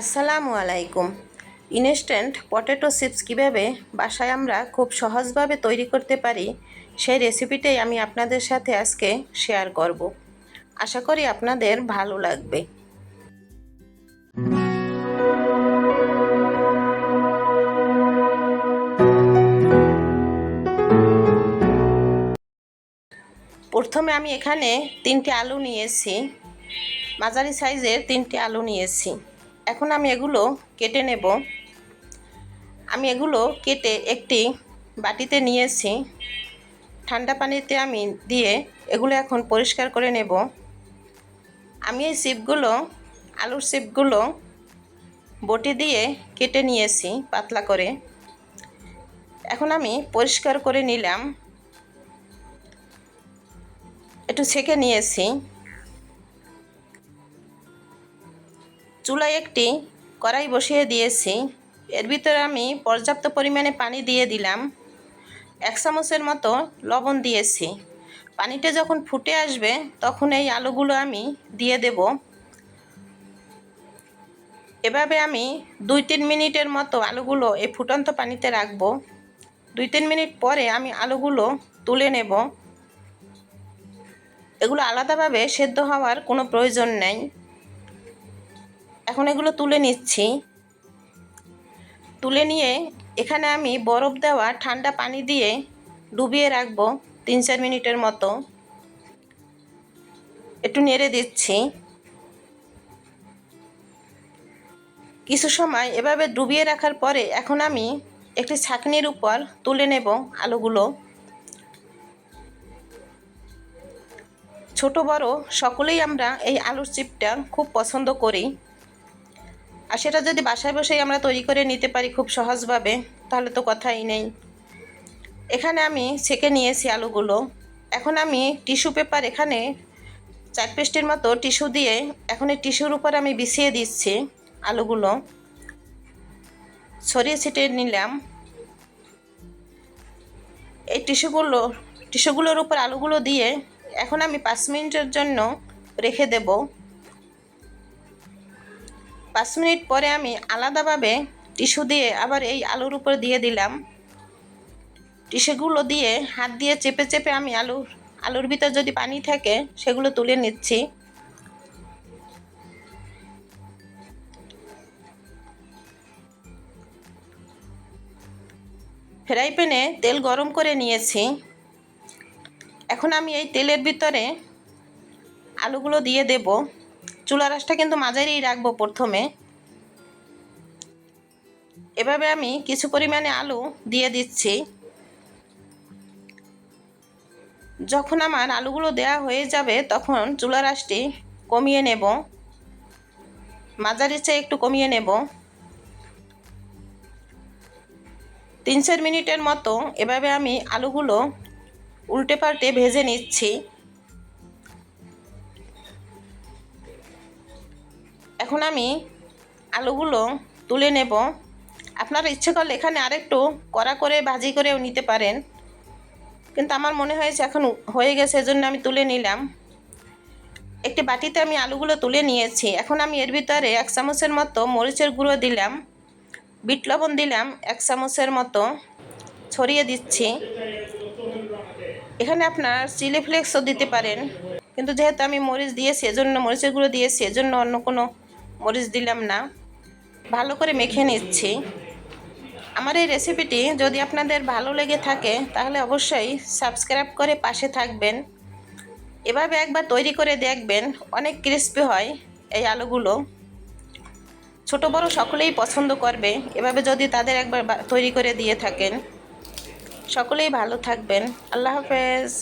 আসসালামু আলাইকুম। Instant potato chips কীভাবে বাসায় আমরা খুব সহজভাবে তৈরি করতে পারি, সেই রেসিপিটাই আমি আপনাদের সাথে আজকে শেয়ার করব। আশা করি আপনাদের ভালো লাগবে। প্রথমে আমি এখানে তিনটে আলু নিয়েছি, মাঝারি সাইজের তিনটি আলু নিয়েছি। এখন আমি এগুলো কেটে নেব। আমি এগুলো কেটে একটি বাটিতে নিয়েছি ঠান্ডা পানিতে আমি দিয়ে এগুলো এখন পরিষ্কার করে নেব। আমি এই সিপগুলো, আলুর সিপগুলো বটি দিয়ে কেটে নিয়েছি পাতলা করে। এখন আমি পরিষ্কার করে নিলাম। একটু ছেঁকে নিয়েছি চুলায় একটি কড়াই বসিয়ে দিয়েছি। এর ভিতরে আমি পর্যাপ্ত পরিমাণে পানি দিয়ে দিলাম। এক চামচের মতো লবণ দিয়েছি। পানিটা যখন ফুটে আসবে, তখন এই আলুগুলো আমি দিয়ে দেব। এভাবে আমি দুই তিন মিনিটের মতো আলুগুলো এই ফুটন্ত পানিতে রাখব। দুই তিন মিনিট পরে আমি আলুগুলো তুলে নেব। এগুলো আলাদাভাবে সেদ্ধ হওয়ার কোনো প্রয়োজন নেই। এখন এগুলো তুলে নিচ্ছি। তুলে নিয়ে এখানে আমি বরফ দেওয়া ঠান্ডা পানি দিয়ে ডুবিয়ে রাখব তিন চার মিনিটের মতো। একটু নেড়ে দিচ্ছি। কিছু সময় এভাবে ডুবিয়ে রাখার পরে এখন আমি একটি ছাকনির উপর তুলে নেব আলুগুলো। ছোট বড় সকলেই আমরা এই আলুর চিপটা খুব পছন্দ করি। আর সেটা যদি বাসায় বসেই আমরা তৈরি করে নিতে পারি খুব সহজভাবে, তাহলে তো কথাই নেই। এখানে আমি ছেঁকে নিয়েছি আলুগুলো। এখন আমি টিস্যু পেপার এখানে চার পেস্টের মতো টিস্যু দিয়ে এখন এই টিস্যুর উপর আমি বিছিয়ে দিচ্ছি আলুগুলো। ছড়িয়ে ছিটিয়ে নিলাম। এই টিস্যুগুলো, টিস্যুগুলোর উপর আলুগুলো দিয়ে এখন আমি পাঁচ মিনিটের জন্য রেখে দেব। পাঁচ মিনিট পরে আমি আলাদাভাবে টিস্যু দিয়ে আবার এই আলুর উপর দিয়ে দিলাম। টিস্যুগুলো দিয়ে হাত দিয়ে চেপে চেপে আমি আলুর আলুর ভিতর যদি পানি থাকে সেগুলো তুলে নিচ্ছি। ফ্রাই প্যানে তেল গরম করে নিয়েছি। এখন আমি এই তেলের ভিতরে আলুগুলো দিয়ে দেব। চুলা রাসটা কিন্তু মাঝারিই রাখব প্রথমে। এভাবে আমি কিছু পরিমাণে আলু দিয়ে দিচ্ছি। যখন আমার আলুগুলো দেয়া হয়ে যাবে, তখন চুলা রাসটি কমিয়ে নেব। মাঝারি চেয়ে একটু কমিয়ে নেব। তিন চার মিনিটের মতো এভাবে আমি আলুগুলো উল্টে পাল্টে ভেজে নিচ্ছি। এখন আমি আলুগুলো তুলে নেব। আপনার ইচ্ছে করলে এখানে আরেকটু কড়া করে ভাজি করেও নিতে পারেন। কিন্তু আমার মনে হয়েছে এখন হয়ে গেছে, এজন্য আমি তুলে নিলাম। একটি বাটিতে আমি আলুগুলো তুলে নিয়েছি। এখন আমি এর ভিতরে এক চামচের মতো মরিচের গুঁড়ো দিলাম। বিট লবণ দিলাম এক চামচের মতো। ছড়িয়ে দিচ্ছি। এখানে আপনার চিলি ফ্লেক্সও দিতে পারেন। কিন্তু যেহেতু আমি মরিচ দিয়েছি, এজন্য মরিচের গুঁড়ো দিয়েছি, এজন্য অন্য কোনো মরিচ দিলাম না। ভালো করে মেখে নিচ্ছি। আমার এই রেসিপিটি যদি আপনাদের ভালো লেগে থাকে, তাহলে অবশ্যই সাবস্ক্রাইব করে পাশে থাকবেন। এভাবে একবার তৈরি করে দেখবেন, অনেক ক্রিস্পি হয় এই আলুগুলো। ছোট বড় সকলেই পছন্দ করবে, এভাবে যদি তাদের একবার তৈরি করে দিয়ে থাকেন। সকলেই ভালো থাকবেন। আল্লাহ হাফেজ।